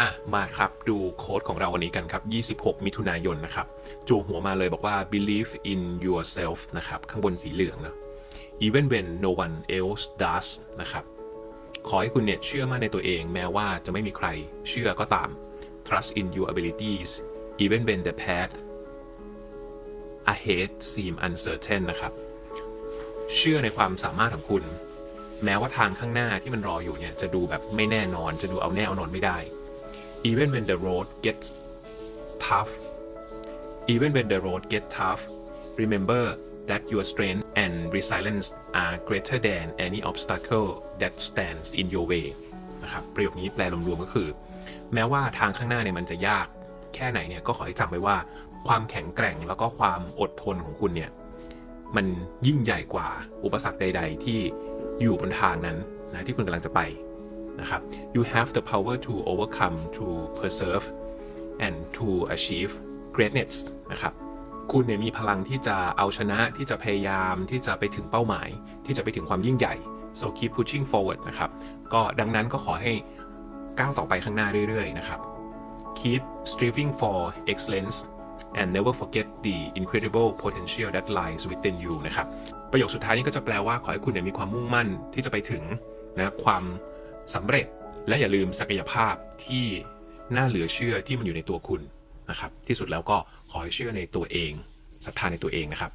อะมาครับดูโค้ดของเราวันนี้กันครับ 26 มิถุนายนนะครับจูหัวมาเลยบอกว่า believe in yourself นะครับข้างบนสีเหลืองนะ even when no one else does นะครับขอให้คุณเนี่ยเชื่อมั่นในตัวเองแม้ว่าจะไม่มีใครเชื่อก็ตาม trust in your abilities even when the path ahead seem uncertain นะครับ เชื่อในความสามารถของคุณ แม้ว่าทางข้างหน้าที่มันรออยู่เนี่ยจะดูแบบไม่แน่นอน จะดูเอาแน่เอานอนไม่ได้ even when the road gets tough even when the road gets tough remember that your strength and resilience are greater than any obstacle that stands in your way นะครับประโยคนี้แปลรวมๆก็คือ แม้ว่าทางข้างหน้าเนี่ยมันจะยากแค่ไหนเนี่ยก็ขอให้จำไว้ว่าความแข็งแกร่งแล้วก็ความอดทนของคุณเนี่ยมันยิ่งใหญ่กว่าอุปสรรคใด ๆ ที่อยู่บนทางนั้นนะที่คุณกำลังจะไป นะครับ you have the power to overcome to preserve and to achieve greatness นะครับคุณเนี่ยมีพลังที่จะเอาชนะที่จะพยายามที่จะไปถึงเป้าหมาย ที่จะไปถึงความยิ่งใหญ่ so keep pushing forward นะครับก็ดังนั้นก็ขอให้ก้าวต่อไปข้างหน้าเรื่อยๆนะครับ keep striving for excellence and never forget the incredible potential that lies within you นะครับ ประโยคสุดท้ายนี้ก็จะแปลว่าขอให้คุณเนี่ยมีความมุ่งมั่นที่จะไปถึงนะความ สำเร็จและอย่าลืมศักยภาพที่น่าเหลือเชื่อที่มันอยู่ในตัวคุณนะครับ ที่สุดแล้วก็ขอให้เชื่อในตัวเองศรัทธาในตัวเองนะครับ